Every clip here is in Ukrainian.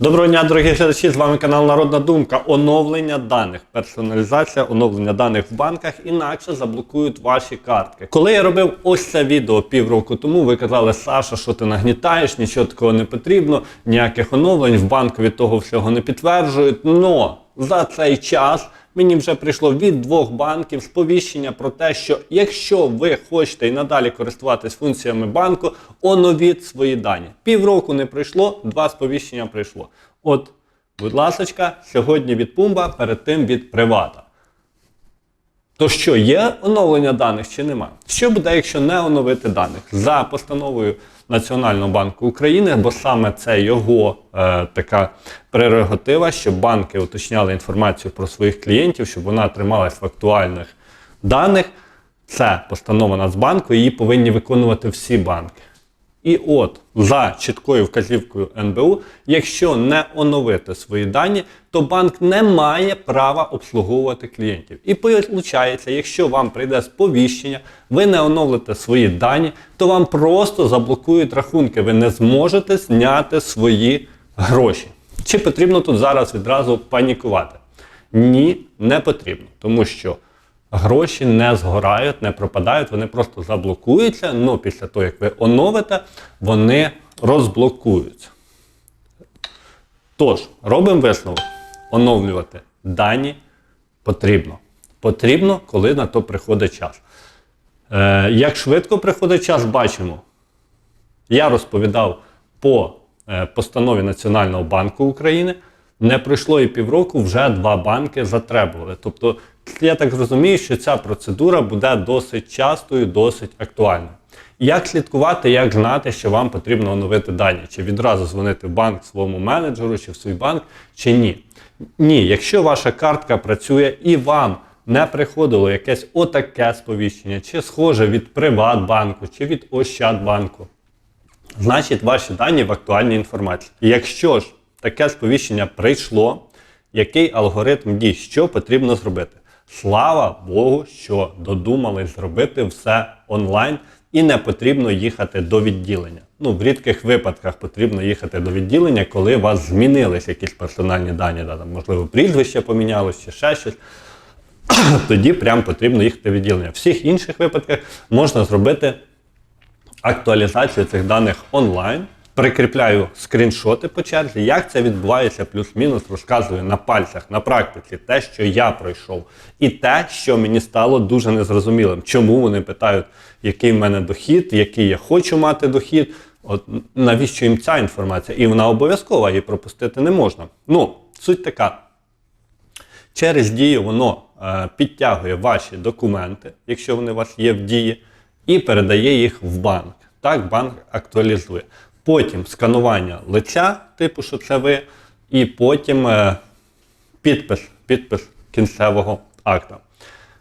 Доброго дня, дорогі глядачі! З вами канал Народна Думка. Оновлення даних, персоналізація, оновлення даних в банках, інакше заблокують ваші картки. Коли я робив ось це відео півроку тому, ви казали, Саша, що ти нагнітаєш, нічого такого не потрібно, ніяких оновлень в банку від того всього не підтверджують. Но за цей час мені вже прийшло від двох банків сповіщення про те, що якщо ви хочете і надалі користуватись функціями банку, оновіть свої дані. Півроку не пройшло, два сповіщення прийшло. От, будь ласочка, сьогодні від Пумба, перед тим від Привата. То що, є оновлення даних чи нема? Що буде, якщо не оновити даних? За постановою Національного банку України, бо саме це його е, така прерогатива, щоб банки уточняли інформацію про своїх клієнтів, щоб вона трималась в актуальних даних. Це постанова Нацбанку, її повинні виконувати всі банки. І от за чіткою вказівкою НБУ, якщо не оновити свої дані, то банк не має права обслуговувати клієнтів. І виходить, якщо вам прийде сповіщення, ви не оновите свої дані, то вам просто заблокують рахунки. Ви не зможете зняти свої гроші. Чи потрібно тут зараз відразу панікувати? Ні, не потрібно, тому що гроші не згорають, не пропадають, вони просто заблокуються. Ну, після того, як ви оновите, вони розблокуються. Тож, робимо висновок. Оновлювати дані потрібно. Потрібно, коли на то приходить час. Е, як швидко приходить час, бачимо. Я розповідав по е, постанові Національного банку України. Не пройшло і півроку, вже два банки затребували. Тобто, я так розумію, що ця процедура буде досить частою, досить актуальною. Як слідкувати, як знати, що вам потрібно оновити дані? Чи відразу дзвонити в банк своєму менеджеру, чи в свій банк, чи ні? Ні, якщо ваша картка працює і вам не приходило якесь отаке сповіщення, чи схоже від Приватбанку, чи від Ощадбанку, значить ваші дані в актуальній інформації. Якщо ж таке сповіщення прийшло, який алгоритм дій, що потрібно зробити? Слава Богу, що додумали зробити все онлайн і не потрібно їхати до відділення. Ну, в рідких випадках потрібно їхати до відділення, коли у вас змінились якісь персональні дані, да, там, можливо, прізвище помінялось чи ще щось. Тоді прям потрібно їхати в відділення. В всіх інших випадках можна зробити актуалізацію цих даних онлайн. Прикріпляю скріншоти по черзі. Як це відбувається, плюс-мінус, розказую на пальцях, на практиці, те, що я пройшов, і те, що мені стало дуже незрозумілим. Чому вони питають, який в мене дохід, який я хочу мати дохід. От навіщо їм ця інформація? І вона обов'язкова, її пропустити не можна. Ну, суть така. Через дію воно е, підтягує ваші документи, якщо вони у вас є в дії, і передає їх в банк. Так, банк актуалізує. Потім сканування лиця, типу, що це ви, і потім е, підпис, підпис кінцевого акта.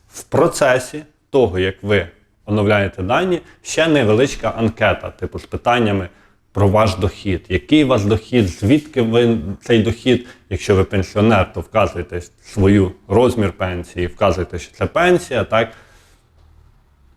В процесі того, як ви оновляєте дані, ще невеличка анкета, типу з питаннями про ваш дохід. Який у вас дохід, звідки ви цей дохід? Якщо ви пенсіонер, то вказуєте свою розмір пенсії, вказуєте, що це пенсія, так?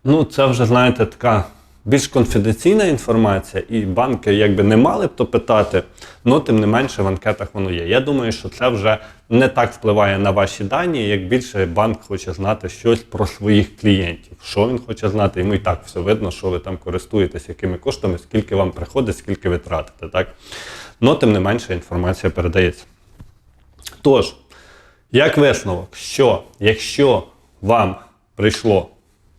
Ну, це вже, знаєте, така більш конфіденційна інформація, і банки якби не мали б то питати, але тим не менше в анкетах воно є. Я думаю, що це вже не так впливає на ваші дані, як більше банк хоче знати щось про своїх клієнтів. Що він хоче знати, йому і так все видно, що ви там користуєтесь, якими коштами, скільки вам приходить, скільки ви тратите. Так? Но тим не менше інформація передається. Тож, як висновок, що якщо вам прийшло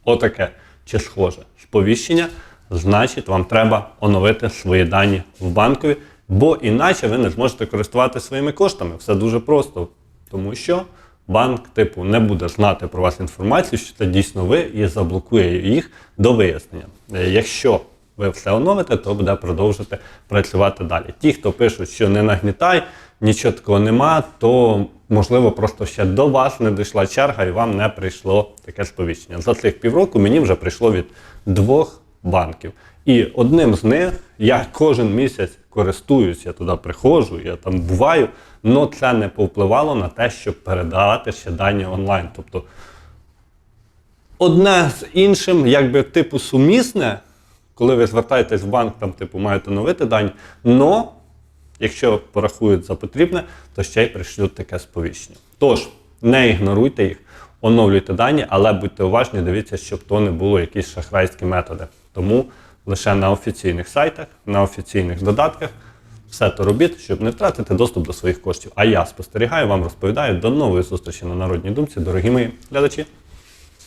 отаке чи схоже сповіщення, значить вам треба оновити свої дані в банкові, бо іначе ви не зможете користуватися своїми коштами. Все дуже просто, тому що банк, типу, не буде знати про вас інформацію, що це дійсно ви, і заблокує їх до вияснення. Е, Якщо ви все оновите, то буде продовжити працювати далі. Ті, хто пишуть, що не нагнітай, нічого такого нема, то можливо просто ще до вас не дійшла черга і вам не прийшло таке сповіщення. За цих півроку мені вже прийшло від двох банків. І одним з них я кожен місяць користуюсь, я туди приходжу, я там буваю, але це не повпливало на те, щоб передавати ще дані онлайн. Тобто одне з іншим, якби типу сумісне, коли ви звертаєтесь в банк, там, типу, маєте оновити дані, но Якщо порахують за потрібне, то ще й пришлють таке сповіщення. Тож, не ігноруйте їх, оновлюйте дані, але будьте уважні, дивіться, щоб то не було якісь шахрайські методи. Тому лише на офіційних сайтах, на офіційних додатках все то робіть, щоб не втратити доступ до своїх коштів. А я спостерігаю, вам розповідаю. До нової зустрічі на народній думці, дорогі мої глядачі.